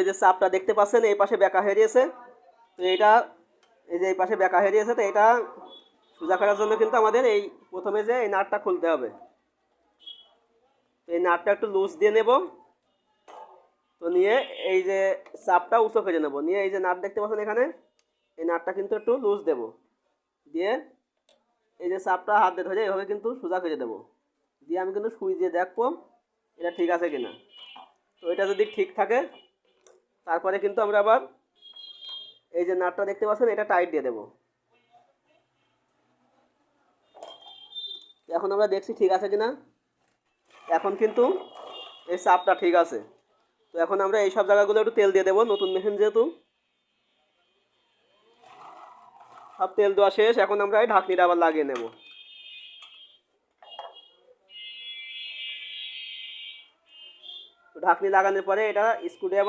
এই যে চাপটা দেখতে পাচ্ছেন, এই পাশে বেঁকা হেরিয়েছে তো এটা, এই যে এই পাশে বেঁকা হেরিয়েছে তো এটা সোজা করার জন্য কিন্তু আমাদের এই প্রথমে যে এই নাটটা খুলতে হবে। তো এই নাটটা একটু লুজ দিয়ে নেব। তো নিয়ে এই যে চাপটা উঁচু করে নেব। নিয়ে এই যে নাট দেখতে পাচ্ছেন এখানে, এই নাটটা কিন্তু একটু লুজ দেব। দিয়ে এই যে চাপটা হাত দিয়ে ধরে এইভাবে কিন্তু সোজা করে দেবো। দিয়ে আমি কিন্তু সুই দিয়ে দেখব এটা ঠিক আছে কিনা। তো এটা যদি ঠিক থাকে তারপরে কিন্তু আমরা আবার এই যে নাটটা দেখতে পাচ্ছেন, এটা টাইট দিয়ে দেবো। এখন আমরা দেখছি ঠিক আছে কিনা। এখন কিন্তু এই চাপটা ঠিক আছে। তো এখন আমরা এই সব জায়গাগুলো একটু তেল দিয়ে দেবো, নতুন মেশিন যেহেতু। সব তেল দেওয়া শেষ, এখন আমরা এই ঢাকনিটা আবার লাগিয়ে নেব। ঢাকনি লাগানোর পরে এটা স্ক্রুড্রাইভার